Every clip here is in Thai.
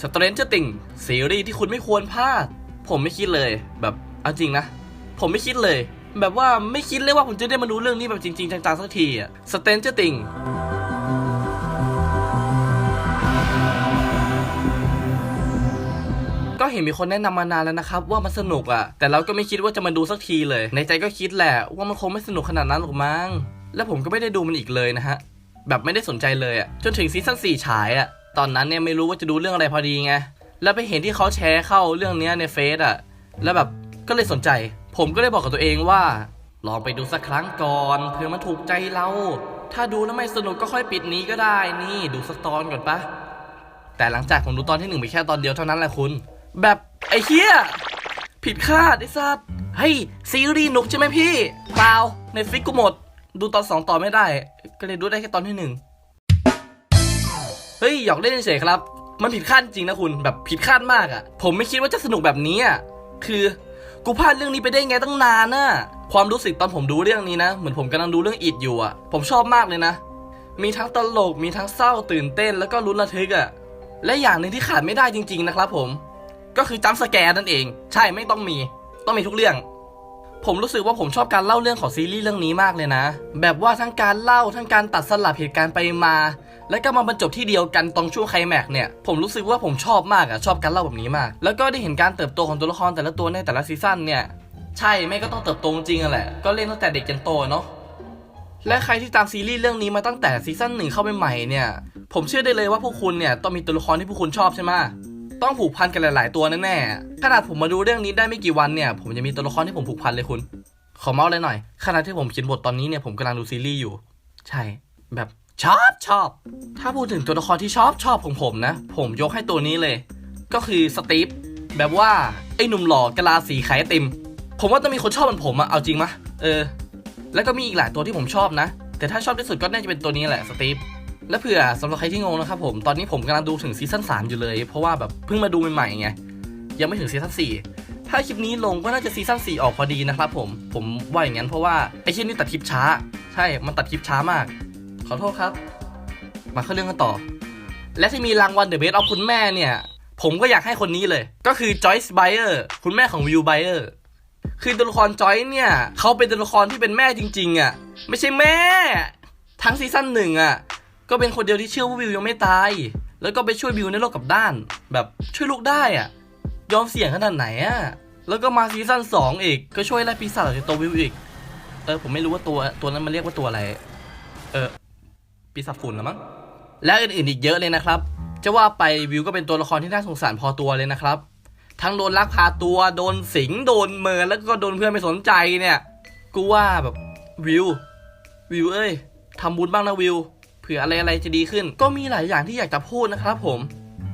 Stranger Things ซีรีส์ที่คุณไม่ควรพลาด ผมไม่คิดเลยแบบเอาจริงนะ ผมไม่คิดเลย แบบว่าไม่คิดเลยว่าผมจะได้มาดูเรื่องนี้แบบจริง ๆ จังๆสักทีอะ Stranger Things ก็เห็นมีคนแนะนำมานานแล้วนะครับ ว่ามันสนุกอะแต่เราก็ไม่คิดว่าจะมาดูสักทีเลย ในใจก็คิดแหละว่ามันคงไม่สนุกขนาดนั้นหรอกมั้ง และผมก็ไม่ได้ดูมันอีกเลยนะฮะ แบบไม่ได้สนใจเลยอะจนถึงซีซั่น4ฉายอะ ตอนนั้นเนี่ยไม่รู้ว่าจะดูเรื่องอะไรพอดีไง แล้วไปเห็นที่เขาแชร์เข้าเรื่องเนี้ยในเฟซอะ แล้วแบบก็เลยสนใจ ผมก็เลยบอกกับตัวเองว่า ลองไปดูสักครั้งก่อนเผื่อมันถูกใจเรา ถ้าดูแล้วไม่สนุกก็ค่อยปิดหนี้ก็ได้ นี่ดูสักตอนก่อนปะ แต่หลังจากผมดูตอนที่หนึ่งไปแค่ตอนเดียวเท่านั้นแหละคุณ แบบไอ้เหี้ยผิดคาดไอ้สัสเฮ้ยซีรีส์หนุกใช่ไหมพี่เปล่าในฟิกกูหมด ดูตอนสองต่อไม่ได้ ก็เลยดูได้แค่ตอนที่หนึ่ง เฮ้ยหยอกเล่นเฉยครับ มันผิดคาดจริงนะคุณแบบผิดคาดมากอะ่ะ ผมไม่คิดว่าจะสนุกแบบนี้อะ่ะคือกูพลาดเรื่องนี้ไปได้ไงตั้งนานน่ะความรู้สึกตอนผมดูเรื่องนี้นะ เหมือนผมกำลังดูเรื่องอิดอยู่อะ่ะ ผมชอบมากเลยนะ มีทั้งตลกมีทั้งเศร้าตื่นเต้นแล้วก็ลุ้นระทึกอะ่ะและอย่างหนึ่งที่ขาดไม่ได้จริง ๆ นะครับผม ก็คือจัมสแกร์นั่นเอง ใช่ไม่ต้องมี ต้องมีทุกเรื่อง ผมรู้สึกว่าผมชอบการเล่าเรื่องของซีรีส์เรื่องนี้มากเลยนะ แบบว่าทั้งการเล่าทั้งการตัดสลับเหตุการณ์ไปมา แล้วก็มาบรรจบที่เดียวกันตรงช่วงไคลแม็กเนี่ยผมรู้สึกว่าผมชอบมากอะชอบการเล่าแบบนี้มาก แล้วก็ได้เห็นการเติบโตของตัวละครแต่ละตัวในแต่ละซีซั่นเนี่ยใช่ไม่ก็ต้องเติบโตจริงอะแหละก็เล่นตั้งแต่เด็กจนโตเนาะและใครที่ตามซีรีส์เรื่องนี้มาตั้งแต่ซีซั่นหนึ่งเข้าไปใหม่เนี่ยผมเชื่อได้เลยว่าพวกคุณเนี่ยต้องมีตัวละครที่พวกคุณชอบใช่ไหม ต้องผูกพันกันหลาย ๆ ตัวแน่ๆขนาดผมมาดูเรื่องนี้ได้ไม่กี่วันเนี่ย ผมจะมีตัวละครที่ผมผูกพันเลยคุณ ขอเมาส์เลยหน่อยขณะที่ผมเขียนบทตอนนี้เนี่ยผมกำลังดูซีรีส์อยู่ ใช่ แบบชอบชอบ ถ้าพูดถึงตัวละครที่ชอบชอบของผมนะ ผมยกให้ตัวนี้เลย ก็คือสตีฟแบบว่าไอ้หนุ่มหล่อกะลาสีไข่ติม ผมว่าต้องมีคนชอบเหมือนผมอะเอาจริงมะเออ แล้วก็มีอีกหลายตัวที่ผมชอบนะ แต่ถ้าชอบที่สุดก็น่าจะเป็นตัวนี้แหละสตีฟ และเผื่อสำหรับใครที่งงนะครับผม ตอนนี้ผมกำลังดูถึงซีซั่น3อยู่เลย เพราะว่าแบบเพิ่งมาดูใหม่ๆไง ยังไม่ถึงซีซั่น4ถ้าคลิปนี้ลงก็น่าจะซีซั่น4ออกพอดีนะครับผม ผมว่าอย่างนั้นเพราะว่าไอ้คลิปนี้ตัดคลิปช้า ใช่ มันตัดคลิปช้ามาก ขอโทษครับ มาเข้าเรื่องกันต่อ และที่มีรางวัล The Best of คุณแม่เนี่ย ผมก็อยากให้คนนี้เลย ก็คือ Joyce Bayer คุณแม่ของ Will Bayer คือตัวละครจอยเนี่ยเขาเป็นตัวละครที่เป็นแม่จริง ๆ อะ ไม่ใช่แม่ ทั้งซีซั่นหนึ่งอะ ก็เป็นคนเดียวที่เชื่อว่าวิวยังไม่ตาย แล้วก็ไปช่วยวิวในโลกกับด้าน แบบช่วยลูกได้อะ ยอมเสี่ยงขนาดไหนอะ แล้วก็มาซีซั่นสองอีก ก็ช่วยไล่ปีศาจจากตัววิวอีก เออผมไม่รู้ว่าตัวตัวนั้นมันเรียกว่าตัวอะไร เออปีศาจฝุ่นหรอมั้ง และอื่นๆอีกเยอะเลยนะครับ จะว่าไปวิวก็เป็นตัวละครที่น่าสงสารพอตัวเลยนะครับ ทั้งโดนลักพาตัวโดนสิงโดนเมินแล้วก็โดนเพื่อนไม่สนใจเนี่ย กูว่าแบบวิววิวเอ้ยทำบุญบ้างนะวิว เผื่ออะไรอะไรจะดีขึ้น ก็มีหลายอย่างที่อยากจะพูดนะครับผม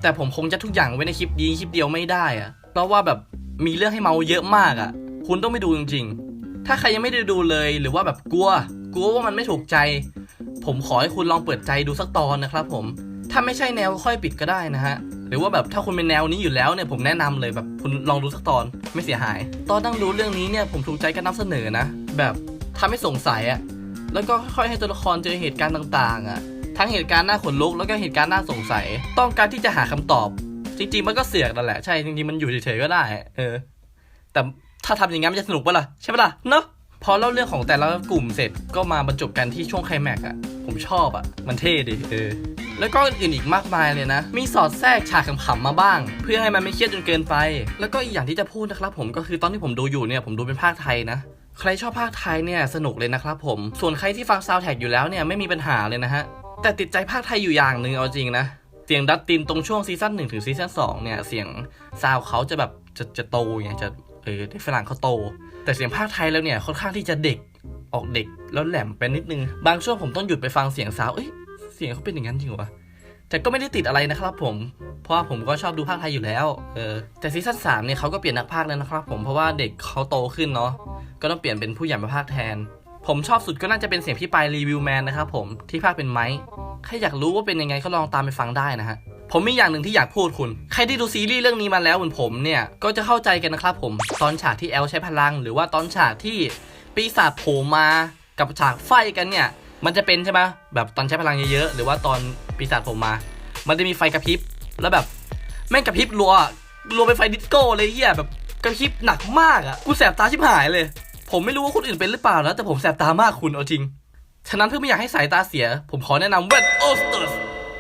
แต่ผมคงจะทุกอย่างไว้ในคลิปนี้คลิปเดียวไม่ได้อะเพราะว่าแบบมีเรื่องให้เมาเยอะมากอะคุณต้องไปดูจริง ๆ ถ้าใครยังไม่ได้ดูเลยหรือว่าแบบกลัว กลัวว่ามันไม่ถูกใจ ผมขอให้คุณลองเปิดใจดูสักตอนนะครับผม ถ้าไม่ใช่แนวก็ค่อยปิดก็ได้นะฮะหรือว่าแบบถ้าคุณเป็นแนวนี้อยู่แล้วเนี่ยผมแนะนำเลยแบบคุณลองดูสักตอนไม่เสียหาย ตอนนั่งดูเรื่องนี้เนี่ยผมถูกใจการนำเสนอนะ แบบทำให้สงสัยอะ แล้วก็ค่อยๆให้ตัวละครเจอเหตุการณ์ต่างๆอะทั้งเหตุการณ์น่าขนลุกแล้วก็เหตุการณ์น่าสงสัย ต้องการที่จะหาคำตอบ จริง ๆ มันก็เสือกนั่นแหละใช่จริงๆมันอยู่เฉยๆก็ได้ เออ แต่ถ้าทำอย่างงั้นมันจะสนุกปะล่ะใช่ปะล่ะเนาะพอเล่าเรื่องของแต่ละกลุ่มเสร็จก็มาบรรจบกันที่ช่วงไคลแม็กอะผมชอบอะมันเท่ดิเออแล้วก็อื่นอีกมากมายเลยนะ มีสอดแทรกฉากขำๆมาบ้าง เพื่อให้มันไม่เครียดจนเกินไป แล้วก็อีกอย่างที่จะพูดนะครับผมก็คือตอนที่ผมดูอยู่เนี่ยผมดูเป็นภาคไทยนะ ใครชอบภาคไทยเนี่ยสนุกเลยนะครับผม ส่วนใครที่ฟังซาวแท็กอยู่แล้วเนี่ยไม่มีปัญหาเลยนะฮะ แต่ติดใจภาคไทยอยู่อย่างหนึ่งเอาจริงนะ เสียงดัตตินตรงช่วงซีซั่นหนึ่งถึงซีซั่นสองเนี่ยเสียงซาวเขาจะแบบจะจะโตไงจะเออได้ฝรั่งเขาโต แต่เสียงภาคไทยแล้วเนี่ยค่อนข้างที่จะเด็กออกเด็กแล้วแหลมไปนิดนึง บางช่วงผมต้องหยุดไปฟังเสียงซาวเอ้ยเสียงเขาเป็นอย่างนั้นจริงหรอวะ แต่ก็ไม่ได้ติดอะไรนะครับผม เพราะว่าผมก็ชอบดูภาคไทยอยู่แล้ว เออ แต่ซีซั่นสามเนี่ยเขาก็เปลี่ยนนักพากย์แล้วนะครับผม เพราะว่าเด็กเขาโตขึ้นเนาะ ก็ต้องเปลี่ยนเป็นผู้ใหญ่มาพากย์แทน ผมชอบสุดก็น่าจะเป็นเสียงพี่ปายรีวิวแมนนะครับผม ที่พากย์เป็นไม้ใครอยากรู้ว่าเป็นยังไงก็ลองตามไปฟังได้นะฮะ ผมมีอย่างหนึ่งที่อยากพูดคุณ ใครที่ดูซีรีส์เรื่องนี้มาแล้วเหมือนผมเนี่ย ก็จะเข้าใจกันนะครับผม ตอนฉากที่แอลใช้พลัง หรือว่าตอนฉากที่ปีศาจโผล่มา กับฉากไฟกันเนี่ย มันจะเป็นใช่ไหมแบบตอนใช้พลังเยอะๆ หรือว่าตอน ปีศาจผล่มา มันจะมีไฟกระพริบ แล้วแบบแม่งกระพริบรัวรัวเป็นไฟดิสโก้เลยเฮียแบบกระพริบหนักมากอะกูแสบตาชิบหายเลย ผมไม่รู้ว่าคนอื่นเป็นหรือเปล่านะแต่ผมแสบตามากคุณเอาจริง ฉะนั้นเพื่อไม่อยากให้สายตาเสีย ผมขอแนะนำแว่นโอสเตอร์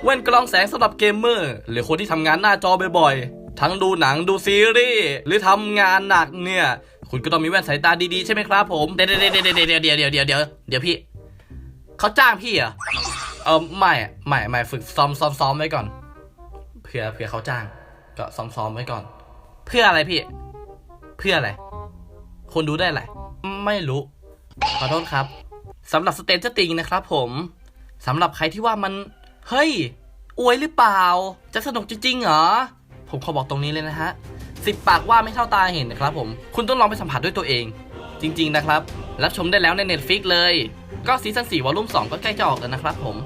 แว่นกรองแสงสำหรับเกมเมอร์ หรือคนที่ทำงานหน้าจอบ่อยๆ ทั้งดูหนังดูซีรีส์หรือทำงานหนักเนี่ย คุณก็ต้องมีแว่นสายตาดีๆใช่ไหมครับผม เดี๋ยวเดี๋ยวเดี๋ยวเดี๋ยวเดี๋ยวเดี๋ยวเดี๋ยวเดี๋ยวเดี๋ยวพี่ เขาจ้างพี่เหรอเออไม่ไม่ไม่ฝึกซ้อมซ้อมซ้อมไว้ก่อนเผื่อเผื่อเขาจ้าง ก็ซ้อมซ้อมไว้ก่อน เพื่ออะไรพี่ เพื่ออะไร คนดูได้อะไรไม่รู้ขอโทษครับสำหรับสเตนจติงนะครับผมสำหรับใครที่ว่ามันเฮ้ยอวยหรือเปล่า จะสนุกจริงๆเหรอ ผมขอบอกตรงนี้เลยนะฮะสิบปากว่าไม่เท่าตาเห็นนะครับผม คุณต้องลองไปสัมผัสด้วยตัวเอง จริง ๆ นะครับ รับชมได้แล้วใน Netflix เลย ก็ซีซั่น4วอลลุ่ม2ก็ใกล้จะออกแล้วนะครับผม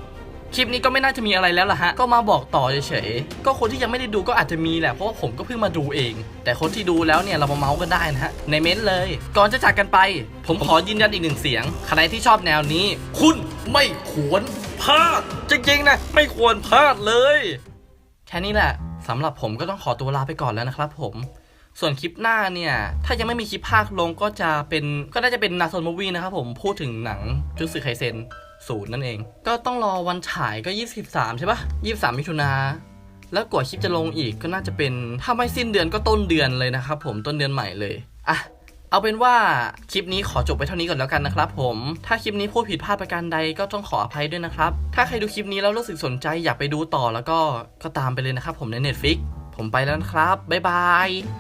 คลิปนี้ก็ไม่น่าจะมีอะไรแล้วล่ะฮะ ก็มาบอกต่อเฉยๆ ก็คนที่ยังไม่ได้ดูก็อาจจะมีแหละ เพราะว่าผมก็เพิ่งมาดูเอง แต่คนที่ดูแล้วเนี่ยเรามาเมาส์กันได้นะฮะ ในเม้นเลย ก่อนจะจากกันไป ผมขอยืนยันอีกหนึ่งเสียง ใครที่ชอบแนวนี้ คุณไม่ควรพลาด จริงๆนะ ไม่ควรพลาดเลย แค่นี้แหละสำหรับผมก็ต้องขอตัวลาไปก่อนแล้วนะครับผม ส่วนคลิปหน้าเนี่ย ถ้ายังไม่มีคลิปภาคลงก็จะเป็นก็น่าจะเป็นนาโซนมูวี่นะครับผมพูดถึงหนังจุสึไคเซนศูนย์นั่นเอง ก็ต้องรอวันฉายก็ 23 ใช่ปะ23 มิถุนาแล้วกว่าคลิปจะลงอีกก็น่าจะเป็นถ้าไม่สิ้นเดือนก็ต้นเดือนเลยนะครับผมต้นเดือนใหม่เลยอะเอาเป็นว่าคลิปนี้ขอจบไปเท่านี้ก่อนแล้วกันนะครับผม ถ้าคลิปนี้พูดผิดพลาดประการใดก็ต้องขออภัยด้วยนะครับ ถ้าใครดูคลิปนี้แล้วรู้สึกสนใจอยากไปดูต่อแล้วก็ก็ตามไปเลยนะครับผมใน Netflix ผมไปแล้วนะครับ บ๊ายบาย